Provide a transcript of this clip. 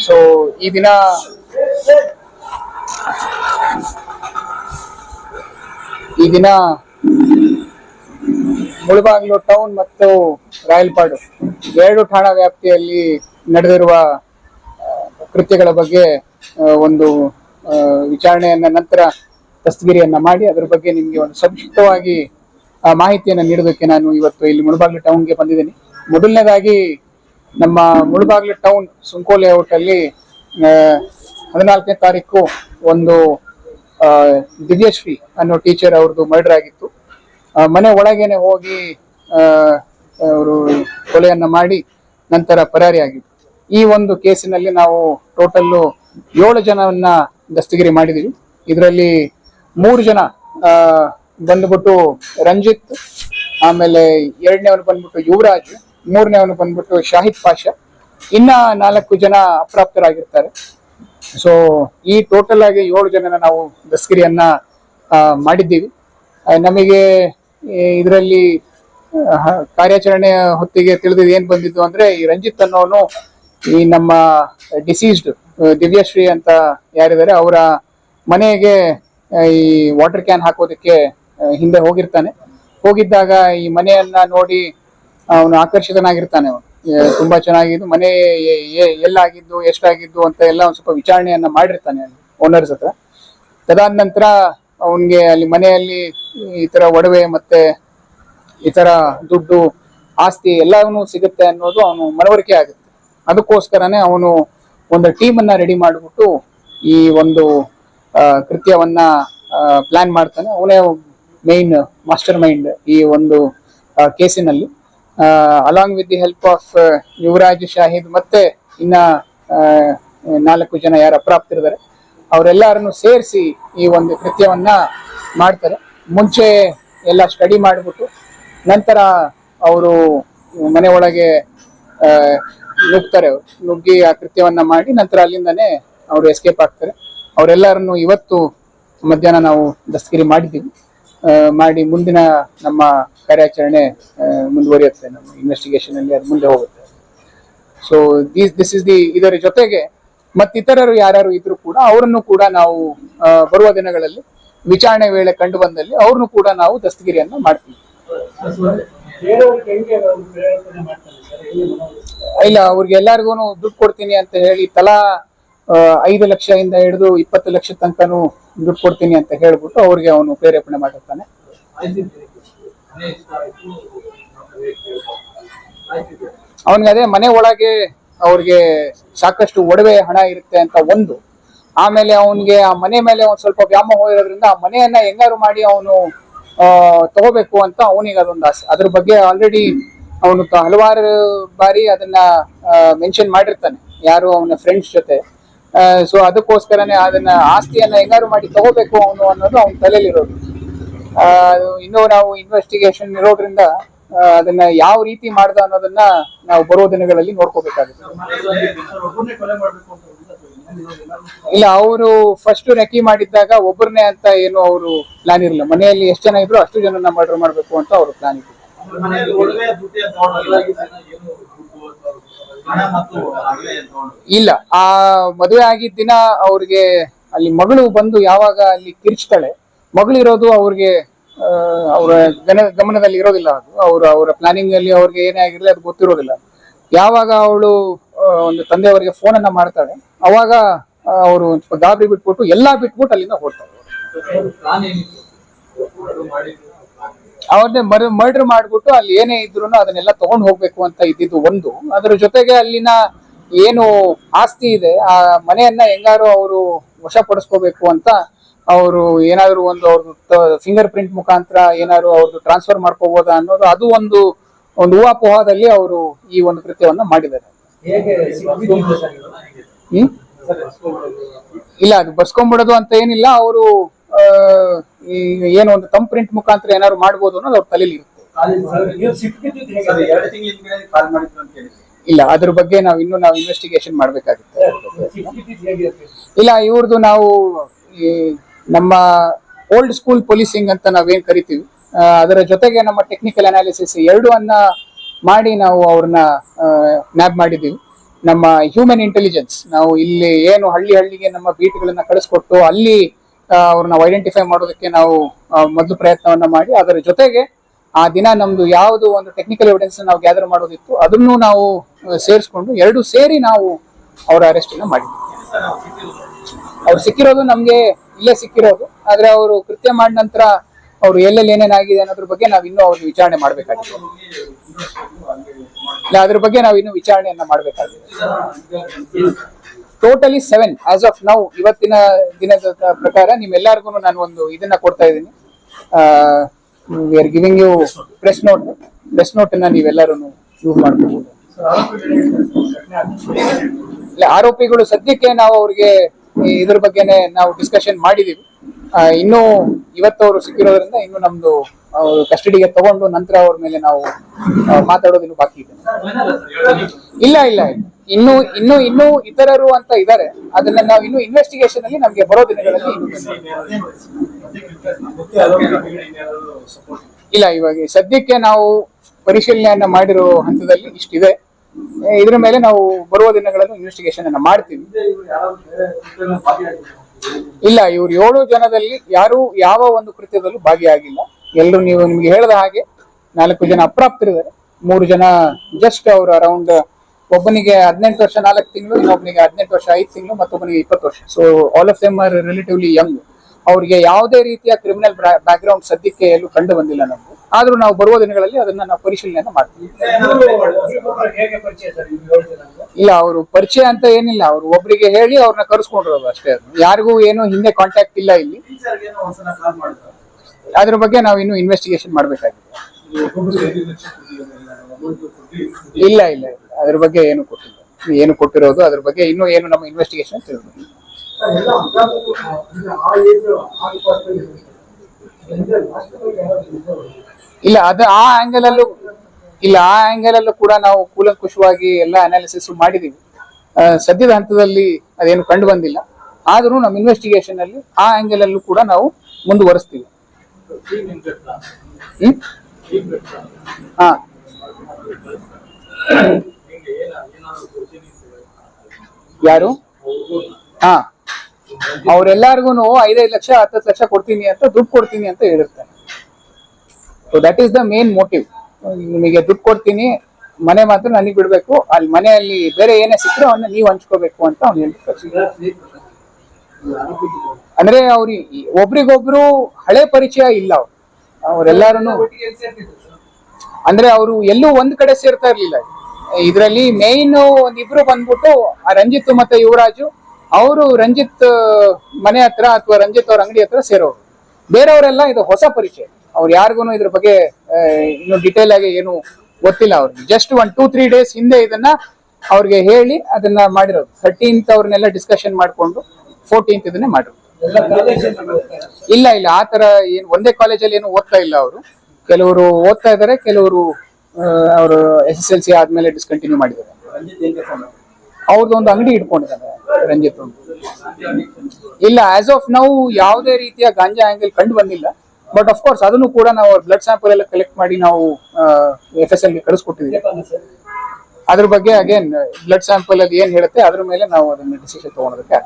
So ಈ ದಿನ ಈ ದಿನ ಮುಳಬಾಗ್ಲು ಟೌನ್ ಮತ್ತು ರಾಯಲ್ಪಾಡು ಎರಡು ಠಾಣಾ ವ್ಯಾಪ್ತಿಯಲ್ಲಿ ನಡೆದಿರುವ ಕೃತ್ಯಗಳ ಬಗ್ಗೆ ಒಂದು ವಿಚಾರಣೆಯನ್ನ ನಂತರ ದಸ್ತಗಿರಿಯನ್ನ ಮಾಡಿ ಅದರ ಬಗ್ಗೆ ನಿಮಗೆ ಒಂದು ಸಂಕ್ಷಿಪ್ತವಾಗಿ ಮಾಹಿತಿಯನ್ನ ನೀಡೋದಕ್ಕೆ ನಾನು ಇವತ್ತು ಇಲ್ಲಿ ಮುಳಬಾಗ್ಲು ಟೌನ್ಗೆ ಬಂದಿದ್ದೀನಿ. ಮೊದಲನೇದಾಗಿ ನಮ್ಮ ಮುಳುಬಾಗ್ಲು ಟೌನ್ ಸುಂಕೋ ಲೇಔಟ್ ಅಲ್ಲಿ ಹದಿನಾಲ್ಕನೇ ತಾರೀಕು ಒಂದು ದಿವ್ಯಶ್ರೀ ಅನ್ನೋ ಟೀಚರ್ ಅವ್ರದ್ದು ಮರ್ಡರ್ ಆಗಿತ್ತು. ಮನೆ ಒಳಗೇನೆ ಹೋಗಿ ಅವರು ಕೊಲೆಯನ್ನು ಮಾಡಿ ನಂತರ ಪರಾರಿ ಪರಾರಿಯಾಗಿತ್ತು ಈ ಒಂದು ಕೇಸಿನಲ್ಲಿ ನಾವು ಟೋಟಲ್ಲು ಏಳು ಜನವನ್ನ ದಸ್ತಗಿರಿ ಮಾಡಿದೀವಿ. ಇದರಲ್ಲಿ ಮೂರು ಜನ ಬಂದ್ಬಿಟ್ಟು ರಂಜಿತ್, ಆಮೇಲೆ ಎರಡನೇವನು ಬಂದ್ಬಿಟ್ಟು ಯುವರಾಜ್ ಮೂರನೇವನು ಬಂದ್ಬಿಟ್ಟು ಶಾಹಿದ್ ಪಾಷಾ. ಇನ್ನ ನಾಲ್ಕು ಜನ ಅಪ್ರಾಪ್ತರಾಗಿರ್ತಾರೆ. ಸೊ ಈ ಟೋಟಲ್ ಆಗಿ ಏಳು ಜನನ ನಾವು ದಸ್ಕರಿಯನ್ನ ಮಾಡಿದ್ದೀವಿ. ನಮಗೆ ಇದರಲ್ಲಿ ಕಾರ್ಯಾಚರಣೆ ಹೊತ್ತಿಗೆ ತಿಳಿದಿದ್ದು ಏನ್ ಬಂದಿದ್ದು ಅಂದ್ರೆ, ಈ ರಂಜಿತ್ ಅನ್ನೋನು ಈ ನಮ್ಮ ಡಿಸೀಸ್ಡ್ ದಿವ್ಯಶ್ರೀ ಅಂತ ಯಾರಿದ್ದಾರೆ, ಅವರ ಮನೆಗೆ ಈ ವಾಟರ್ ಕ್ಯಾನ್ ಹಾಕೋದಕ್ಕೆ ಹಿಂದೆ ಹೋಗಿರ್ತಾನೆ. ಹೋಗಿದ್ದಾಗ ಈ ಮನೆಯನ್ನ ನೋಡಿ ಅವನು ಆಕರ್ಷಿತನಾಗಿರ್ತಾನೆ ಅವನು. ತುಂಬಾ ಚೆನ್ನಾಗಿದ್ದು, ಮನೆ ಎಲ್ಲಾಗಿದ್ದು, ಎಷ್ಟಾಗಿದ್ದು ಅಂತ ಎಲ್ಲ ಒಂದ್ ಸ್ವಲ್ಪ ವಿಚಾರಣೆಯನ್ನ ಮಾಡಿರ್ತಾನೆ ಓನರ್ಸ್ ಹತ್ರ. ತದಾದ ನಂತರ ಅವನ್ಗೆ ಅಲ್ಲಿ ಮನೆಯಲ್ಲಿ ಈ ತರ ಒಡವೆ ಮತ್ತೆ ಈ ತರ ದುಡ್ಡು, ಆಸ್ತಿ ಎಲ್ಲವೂ ಸಿಗುತ್ತೆ ಅನ್ನೋದು ಅವನು ಮನವರಿಕೆ ಆಗುತ್ತೆ. ಅದಕ್ಕೋಸ್ಕರನೇ ಅವನು ಒಂದು ಟೀಮ್ ಅನ್ನ ರೆಡಿ ಮಾಡಿಬಿಟ್ಟು ಈ ಒಂದು ಕೃತ್ಯವನ್ನ ಪ್ಲಾನ್ ಮಾಡ್ತಾನೆ. ಅವನೇ ಮೇನ್ ಮಾಸ್ಟರ್ ಮೈಂಡ್ ಈ ಒಂದು ಕೇಸಿನಲ್ಲಿ along with the help of Yuvraj Shahid ಮತ್ತೆ ಇನ್ನ ನಾಲ್ಕು ಜನ ಯಾರು ಅಪ್ರಾಪ್ತಿರ್ತಾರೆ ಅವರೆಲ್ಲರನ್ನು ಸೇರಿಸಿ ಈ ಒಂದು ಕೃತ್ಯವನ್ನ ಮಾಡ್ತಾರೆ. ಮುಂಚೆ ಎಲ್ಲ ಸ್ಟಡಿ ಮಾಡಿಬಿಟ್ಟು, ನಂತರ ಅವರು ಮನೆ ಒಳಗೆ ನುಗ್ತಾರೆ ನುಗ್ಗಿ ಆ ಕೃತ್ಯವನ್ನ ಮಾಡಿ ನಂತರ ಅಲ್ಲಿಂದನೇ ಅವರು ಎಸ್ಕೇಪ್ ಆಗ್ತಾರೆ. ಅವರೆಲ್ಲರನ್ನು ಇವತ್ತು ಮಧ್ಯಾಹ್ನ ನಾವು ದಸ್ತಗಿರಿ ಮಾಡಿದ್ದೀವಿ. ಮಾಡಿ ಮುಂದಿನ ನಮ್ಮ ಕಾರ್ಯಾಚರಣೆ ಮುಂದುವರಿಯುತ್ತೆ ನಮ್ಮ ಇನ್ವೆಸ್ಟಿಗೇಷನ್ ಅಲ್ಲಿ ಅದು ಮುಂದೆ ಹೋಗುತ್ತೆ so this this is the ಇದರ ಜೊತೆಗೆ ಮತ್ತಿತರರು ಯಾರು ಇದ್ರು ಕೂಡ ಅವರನ್ನು ಕೂಡ ನಾವು ಬರುವ ದಿನಗಳಲ್ಲಿ ವಿಚಾರಣೆ ವೇಳೆ ಕಂಡು ಬಂದಲ್ಲಿ ಅವ್ರನ್ನು ಕೂಡ ನಾವು ದಸ್ತಗಿರಿಯನ್ನ ಮಾಡ್ತೀವಿ? ಇಲ್ಲ, ಅವ್ರಿಗೆ ಎಲ್ಲಾರ್ಗು ದುಡ್ಡು ಕೊಡ್ತೀನಿ ಅಂತ ಹೇಳಿ ತಲಾ ಐದು ಲಕ್ಷದಿಂದ ಹಿಡಿದು ಇಪ್ಪತ್ತು ಲಕ್ಷ ತನಕನೂ ದುಡ್ಡು ಕೊಡ್ತೀನಿ ಅಂತ ಹೇಳ್ಬಿಟ್ಟು ಅವ್ರಿಗೆ ಅವನು ಪ್ರೇರೇಪಣೆ ಮಾಡಿರ್ತಾನೆ. ಅವನಿಗೆ ಅದೇ ಮನೆ ಒಳಗೆ ಅವ್ರಿಗೆ ಸಾಕಷ್ಟು ಒಡವೆ ಹಣ ಇರುತ್ತೆ ಅಂತ ಒಂದು. ಆಮೇಲೆ ಅವನಿಗೆ ಆ ಮನೆ ಮೇಲೆ ಒಂದು ಸ್ವಲ್ಪ ವ್ಯಾಮೋಹ ಇರೋದ್ರಿಂದ ಆ ಮನೆಯನ್ನ ಹೆಂಗಾರು ಮಾಡಿ ಅವನು ತಗೋಬೇಕು ಅಂತ ಅವನಿಗೆ ಅದೊಂದು ಆಸೆ. ಅದ್ರ ಬಗ್ಗೆ ಆಲ್ರೆಡಿ ಅವನು ಹಲವಾರು ಬಾರಿ ಅದನ್ನ ಮೆನ್ಷನ್ ಮಾಡಿರ್ತಾನೆ. ಯಾರು ಅವನ ಫ್ರೆಂಡ್ಸ್ ಜೊತೆ. ಸೊ ಅದಕ್ಕೋಸ್ಕರನೇ ಅದನ್ನ ಆಸ್ತಿಯನ್ನ ಹೆಂಗಾರು ಮಾಡಿ ತಗೋಬೇಕು ಅವನು ಅನ್ನೋದು ಅವನ ತಲೆಯಲ್ಲಿರೋದು. ಇನ್ನೂ ನಾವು ಇನ್ವೆಸ್ಟಿಗೇಷನ್ ಇರೋದ್ರಿಂದ ಅದನ್ನ ಯಾವ ರೀತಿ ಮಾಡ್ದ ಅನ್ನೋದನ್ನ ನಾವು ಬರೋ ದಿನಗಳಲ್ಲಿ ನೋಡ್ಕೋಬೇಕಾಗುತ್ತೆ. ಇಲ್ಲ, ಅವರು ಫಸ್ಟ್ ರೆಕಿ ಮಾಡಿದ್ದಾಗ ಒಬ್ಬರನ್ನೇ ಅಂತ ಏನು ಅವರು ಪ್ಲಾನ್ ಇರಲಿಲ್ಲ. ಮನೆಯಲ್ಲಿ ಎಷ್ಟು ಜನ ಇದ್ರು ಅಷ್ಟು ಜನನ ಮರ್ಡರ್ ಮಾಡಬೇಕು ಅಂತ ಅವರು ಪ್ಲಾನ್ ಇತ್ತು ಇಲ್ಲ ಆ ಮದುವೆ ಆಗಿದ್ದ ದಿನ ಅವ್ರಿಗೆ ಅಲ್ಲಿ ಮಗಳು ಬಂದು ಯಾವಾಗ ಅಲ್ಲಿ ಕಿರ್ಚ್ತಾಳೆ ಮಗಳಿರೋದು ಅವ್ರಿಗೆ ಅವರ ಗನ ಗಮನದಲ್ಲಿ ಇರೋದಿಲ್ಲ ಅದು. ಅವರು ಅವರ ಪ್ಲಾನಿಂಗ್ ಅಲ್ಲಿ ಅವ್ರಿಗೆ ಏನೇ ಆಗಿರಲಿ ಅದು ಗೊತ್ತಿರೋದಿಲ್ಲ. ಯಾವಾಗ ಅವಳು ಒಂದು ತಂದೆಯವರಿಗೆ ಫೋನನ್ನ ಮಾಡ್ತಾಳೆ ಅವಾಗ ಅವರು ಗಾಬರಿ ಬಿಟ್ಬಿಟ್ಟು ಎಲ್ಲಾ ಬಿಟ್ಬಿಟ್ಟು ಅಲ್ಲಿಂದ ಹೊರಡ್ತಾರೆ ಅವ್ರನ್ನೇ ಮರ್ ಮರ್ಡರ್ ಮಾಡ್ಬಿಟ್ಟು ಅಲ್ಲಿ ಏನೇ ಇದ್ರು ಅದನ್ನೆಲ್ಲ ತಗೊಂಡ್ ಹೋಗ್ಬೇಕು ಅಂತ ಇದ್ದಿದ್ದು ಒಂದು. ಅದ್ರ ಜೊತೆಗೆ ಅಲ್ಲಿನ ಏನು ಆಸ್ತಿ ಇದೆ ಆ ಮನೆಯನ್ನ ಹೆಂಗಾರು ಅವರು ವಶಪಡಿಸ್ಕೋಬೇಕು ಅಂತ ಅವರು ಏನಾದ್ರು ಒಂದು ಅವ್ರದ್ದು ಫಿಂಗರ್ ಪ್ರಿಂಟ್ ಮುಖಾಂತರ ಏನಾದ್ರು ಅವ್ರದ್ದು ಟ್ರಾನ್ಸ್ಫರ್ ಮಾಡ್ಕೋಬೋದಾ ಅನ್ನೋದು ಅದು ಒಂದು ಒಂದು ಊಹಾಪೋಹದಲ್ಲಿ ಅವರು ಈ ಒಂದು ಕೃತ್ಯವನ್ನ ಮಾಡಿದ್ದಾರೆ. ಇಲ್ಲ ಅದು ಬರ್ಸ್ಕೊಂಡ್ಬಿಡೋದು ಅಂತ ಏನಿಲ್ಲ ಅವರು ಏನು ಒಂದು ತಮ್ ಪ್ರಿಂಟ್ ಮುಖಾಂತರ ಏನಾದ್ರು ಮಾಡ್ಬೋದು ಅನ್ನೋದು ಅವ್ರ ತಲೆಯಲ್ಲಿ ಇರುತ್ತೆ. ಸರ್, ನೀವು ಸಿಕ್ಬಿದ್ದಿದ್ದು ಸರ್? ಎರಡು ತಿಂಗಳ ಹಿಂದ್ಗಡೆ ಕಾಲ್ ಮಾಡಿದ್ರು ಅಂತ ಹೇಳಿದ್ರಿ. ಇಲ್ಲ ಅದ್ರ ಬಗ್ಗೆ ನಾವು ಇನ್ನು ನಾವು ಇನ್ವೆಸ್ಟಿಗೇಷನ್ ಮಾಡ್ಬೇಕಾಗುತ್ತೆ? ಇಲ್ಲ ಇವ್ರದ್ದು ನಾವು ಈ ನಮ್ಮ ಓಲ್ಡ್ ಸ್ಕೂಲ್ ಪೊಲೀಸಿಂಗ್ ಅಂತ ನಾವೇನ್ ಕರಿತೀವಿ. ಅದರ ಜೊತೆಗೆ ನಮ್ಮ ಟೆಕ್ನಿಕಲ್ ಅನಾಲಿಸಿಸ್ ಎರಡು ಅನ್ನ ಮಾಡಿ ನಾವು ಅವ್ರನ್ನ ನ್ಯಾಬ್ ಮಾಡಿದೀವಿ ನಮ್ಮ ಹ್ಯೂಮನ್ ಇಂಟೆಲಿಜೆನ್ಸ್ ನಾವು ಇಲ್ಲಿ ಏನು ಹಳ್ಳಿ ಹಳ್ಳಿಗೆ ನಮ್ಮ ಬೀಟ್ಗಳನ್ನ ಕಳಿಸ್ಕೊಟ್ಟು ಅಲ್ಲಿ ಅವ್ರನ್ನ ಐಡೆಂಟಿಫೈ ಮಾಡೋದಕ್ಕೆ ನಾವು ಮೊದಲು ಪ್ರಯತ್ನವನ್ನ ಮಾಡಿ, ಅದರ ಜೊತೆಗೆ ಆ ದಿನ ನಮ್ದು ಯಾವುದು ಒಂದು ಟೆಕ್ನಿಕಲ್ ಎವಿಡೆನ್ಸ್ ನಾವು ಗ್ಯಾದರ್ ಮಾಡೋದಿತ್ತು, ಅದನ್ನು ನಾವು ಸೇರಿಸ್ಕೊಂಡು ಎರಡು ಸೇರಿ ನಾವು ಅವರ ಅರೆಸ್ಟ್ ಮಾಡಿದ್ವಿ. ಅವ್ರು ಸಿಕ್ಕಿರೋದು ನಮ್ಗೆ ಇಲ್ಲೇ ಸಿಕ್ಕಿರೋದು, ಆದ್ರೆ ಅವರು ಕೃತ್ಯ ಮಾಡಿದ ನಂತರ ಅವ್ರು ಎಲ್ಲೆಲ್ಲಿ ಏನೇನಾಗಿದೆ ಅನ್ನೋದ್ರ ಬಗ್ಗೆ ನಾವು ಇನ್ನೂ ಅವ್ರನ್ನ ವಿಚಾರಣೆ ಮಾಡ್ಬೇಕಾಗಿದೆ. ಇಲ್ಲ, ಅದ್ರ ಬಗ್ಗೆ ನಾವು ಇನ್ನು ವಿಚಾರಣೆಯನ್ನ ಮಾಡ್ಬೇಕಾಗಿದೆ. Totally seven as of now ಇವತ್ತಿನ ದಿನದ ಪ್ರಕಾರ ನಿಮ್ಮೆಲ್ಲರಿಗೂ ನಾನು ಒಂದು ಇದನ್ನ ಕೊಡ್ತಾ ಇದ್ದೀನಿ. We are giving you press note press note ಅನ್ನ ನೀವೆಲ್ಲರೂ ಯೂಸ್ ಮಾಡ್ಕೋಬಹುದು ಇಲ್ಲ ಆರೋಪಿಗಳು ಸದ್ಯಕ್ಕೆ ನಾವು ಅವ್ರಿಗೆ ಇದ್ರ ಬಗ್ಗೆನೆ ನಾವು ಡಿಸ್ಕಷನ್ ಮಾಡಿದೀವಿ. ಇನ್ನೂ ಇವತ್ತು ಅವರು ಸಿಕ್ಕಿರೋದ್ರಿಂದ ಇನ್ನು ನಮ್ದು ಅವರು ಕಸ್ಟಡಿಗೆ ತಗೊಂಡು ನಂತರ ಅವ್ರ ಮೇಲೆ ನಾವು ಮಾತಾಡೋದಿನ್ನು ಬಾಕಿ ಇದೆ. ಇಲ್ಲ ಇಲ್ಲ ಇಲ್ಲ. ಇನ್ನು ಇನ್ನು ಇನ್ನು ಇತರರು ಅಂತ ಇದಾರೆ. ಅದನ್ನ ನಾವು ಇನ್ನು ಇನ್ವೆಸ್ಟಿಗೇಷನ್ ಅಲ್ಲಿ ನಮ್ಗೆ ಬರೋ ದಿನಗಳಲ್ಲಿ ಇಲ್ಲ, ಇವಾಗ ಸದ್ಯಕ್ಕೆ ನಾವು ಪರಿಶೀಲನೆಯನ್ನ ಮಾಡಿರೋ ಹಂತದಲ್ಲಿ ಇಷ್ಟಿದೆ. ಇದ್ರ ಮೇಲೆ ನಾವು ಬರುವ ದಿನಗಳಲ್ಲಿ ಇನ್ವೆಸ್ಟಿಗೇಷನ್ ಅನ್ನ ಮಾಡ್ತೀವಿ. ಇಲ್ಲ, ಇವ್ರು ಏಳು ಜನದಲ್ಲಿ ಯಾರು ಯಾವ ಒಂದು ಕೃತ್ಯದಲ್ಲೂ ಭಾಗಿಯಾಗಿಲ್ಲ. ಎಲ್ಲರೂ ನೀವು ನಿಮ್ಗೆ ಹೇಳಿದ ಹಾಗೆ ನಾಲ್ಕು ಜನ ಅಪ್ರಾಪ್ತರಿದ್ದಾರೆ. ಮೂರು ಜನ ಜಸ್ಟ್ ಅವರು ಅರೌಂಡ್ ಒಬ್ಬನಿಗೆ ಹದಿನೆಂಟು ವರ್ಷ ನಾಲ್ಕು ತಿಂಗಳು, ಇನ್ನೊಬ್ಬನಿಗೆ ಹದಿನೆಂಟು ವರ್ಷ ಐದು ತಿಂಗಳು, ಮತ್ತೊಬ್ಬನಿಗೆ ಇಪ್ಪತ್ತು ವರ್ಷ. So all of them are relatively young ಅವರಿಗೆ ಯಾವುದೇ ರೀತಿಯ ಕ್ರಿಮಿನಲ್ ಬ್ಯಾಕ್ ಗ್ರೌಂಡ್ ಸದ್ಯಕ್ಕೆ ಎಲ್ಲೂ ಕಂಡು ಬಂದಿಲ್ಲ ನಮ್ಗೆ. ಆದ್ರೂ ನಾವು ಬರುವ ದಿನಗಳಲ್ಲಿ ಅದನ್ನ ನಾವು ಪರಿಶೀಲನೆ ಮಾಡ್ತೀವಿ. ಇಲ್ಲ, ಅವರು ಪರಿಚಯ ಅಂತ ಏನಿಲ್ಲ. ಅವರು ಒಬ್ರಿಗೆ ಹೇಳಿ ಅವ್ರನ್ನ ಕರೆಸ್ಕೊಂಡಿರೋದು ಅಷ್ಟೇ. ಯಾರಿಗೂ ಏನು ಹಿಂದೆ ಕಾಂಟ್ಯಾಕ್ಟ್ ಇಲ್ಲ ಇಲ್ಲಿ. ಅದ್ರ ಬಗ್ಗೆ ನಾವು ಇನ್ನು ಇನ್ವೆಸ್ಟಿಗೇಷನ್ ಮಾಡ್ಬೇಕಾಗಿದೆ. ಇಲ್ಲ ಇಲ್ಲ ಅದ್ರ ಬಗ್ಗೆ ಏನು ಕೊಟ್ಟಿಲ್ಲ. ಏನು ಕೊಟ್ಟಿರೋದು, ಅದ್ರ ಬಗ್ಗೆ ಇನ್ನೂ ಏನು ನಮ್ಮ ಇನ್ವೆಸ್ಟಿಗೇಷನ್ ತಿಳ್ಬೇಕು ಇಲ್ಲ, ಅದು ಆ ಆಂಗಲ್ ಅಲ್ಲೂ, ಇಲ್ಲ, ಆ ಆಂಗಲ್ ಅಲ್ಲೂ ಕೂಡ ನಾವು ಕೂಲಂಕುಷವಾಗಿ ಎಲ್ಲ ಅನಾಲಿಸಿಸ್ ಮಾಡಿದೀವಿ. ಸದ್ಯದ ಹಂತದಲ್ಲಿ ಅದೇನು ಕಂಡು ಬಂದಿಲ್ಲ ಆದರೂ ನಮ್ಮ ಇನ್ವೆಸ್ಟಿಗೇಷನ್ ಅಲ್ಲಿ ಆ ಆಂಗಲ್ ಅಲ್ಲೂ ಕೂಡ ನಾವು ಮುಂದುವರಿಸ್ತೀವಿ. ಹ್ಮ್? ಹಾ. ಯಾರು? ಹಾ. ಅವ್ರೆಲ್ಲಾರ್ಗು ಐದೈದು ಲಕ್ಷ, ಹತ್ತತ್ತು ಲಕ್ಷ ಕೊಡ್ತೀನಿ ಅಂತ ದುಡ್ಡು ಕೊಡ್ತೀನಿ ಅಂತ ಹೇಳಿರ್ತಾನೆ so that is the main motive ನಿಮಗೆ ದುಡ್ಡು ಕೊಡ್ತೀನಿ, ಮನೆ ಮಾತ್ರ ನನಗೆ ಬಿಡಬೇಕು, ಅಲ್ಲಿ ಮನೆಯಲ್ಲಿ ಬೇರೆ ಏನೇ ಸಿಕ್ಕರೆ ಅವನ್ನ ನೀವು ಹಂಚ್ಕೋಬೇಕು ಅಂತ ಅವ್ನು ಹೇಳ್ತಾರೆ ಅಂದ್ರೆ ಅವ್ರಿಗೆ ಒಬ್ರಿಗೊಬ್ರು ಹಳೆ ಪರಿಚಯ ಇಲ್ಲ ಅವ್ರು. ಅವರೆಲ್ಲಾರು ಅಂದ್ರೆ ಅವರು ಎಲ್ಲೂ ಒಂದ್ ಕಡೆ ಸೇರ್ತಾ ಇರ್ಲಿಲ್ಲ. ಇದರಲ್ಲಿ ಮೇನ್ ಇಬ್ರು ಬಂದ್ಬಿಟ್ಟು ಆ ರಂಜಿತ್ ಮತ್ತೆ ಯುವರಾಜು, ಅವರು ರಂಜಿತ್ ಮನೆ ಹತ್ರ ಅಥವಾ ರಂಜಿತ್ ಅವ್ರ ಅಂಗಡಿ ಹತ್ರ ಸೇರೋರು. ಬೇರೆಯವರೆಲ್ಲ ಇದು ಹೊಸ ಪರಿಚಯ. ಅವ್ರು ಯಾರಿಗೂ ಇದ್ರ ಬಗ್ಗೆ ಇನ್ನು ಡಿಟೇಲ್ ಆಗಿ ಏನು ಗೊತ್ತಿಲ್ಲ ಅವ್ರಿಗೆ. Just one two three days ಹಿಂದೆ ಇದನ್ನ ಅವ್ರಿಗೆ ಹೇಳಿ ಅದನ್ನ ಮಾಡಿರೋದು. ಥರ್ಟೀನ್ತ್ ಅವ್ರನ್ನೆಲ್ಲ ಡಿಸ್ಕಷನ್ ಮಾಡಿಕೊಂಡು ಫೋರ್ಟೀನ್ತ್ ಇದನ್ನೇ ಮಾಡಿರೋದು. ಇಲ್ಲ ಇಲ್ಲ ಆ ತರ ಏನು ಒಂದೇ ಕಾಲೇಜಲ್ಲಿ ಏನು ಓದ್ತಾ ಇಲ್ಲ ಅವರು. ಕೆಲವರು ಓದ್ತಾ ಇದ್ದಾರೆ ಕೆಲವರು ಅವರು ಎಸ್ ಎಸ್ ಎಲ್ ಸಿ ಆದ್ಮೇಲೆ ಡಿಸ್ಕಂಟಿನ್ಯೂ ಮಾಡಿದ್ದಾರೆ. ಅವ್ರದ್ದು ಒಂದು ಅಂಗಡಿ ಇಟ್ಕೊಂಡಿದ್ದಾರೆ ರಂಜಿತ್ ಇಲ್ಲ ಆಸ್ ಆಫ್ ನೌ ಯಾವುದೇ ರೀತಿಯ ಗಾಂಜಾ ಆಂಗಲ್ ಕಂಡು ಬಂದಿಲ್ಲ. ಬಟ್ ಆಫ್ ಕೋರ್ಸ್ ಅದನ್ನು ಕೂಡ ನಾವು ಬ್ಲಡ್ ಸ್ಯಾಂಪಲ್ ಎಲ್ಲ ಕಲೆಕ್ಟ್ ಮಾಡಿ ನಾವು ಎಫ್ ಎಸ್ ಎಲ್ಗೆ ಕಳಿಸ್ಕೊಟ್ಟಿದ್ದೀವಿ. ಅದ್ರ ಬಗ್ಗೆ ಅಗೇನ್ ಬ್ಲಡ್ ಸ್ಯಾಂಪಲ್ ಅಲ್ಲಿ ಏನ್ ಹೇಳುತ್ತೆ ಅದ್ರ ಮೇಲೆ ನಾವು ಅದನ್ನ ಡಿಸಿಷನ್ ತಗೊಳೋದಕ್ಕೆ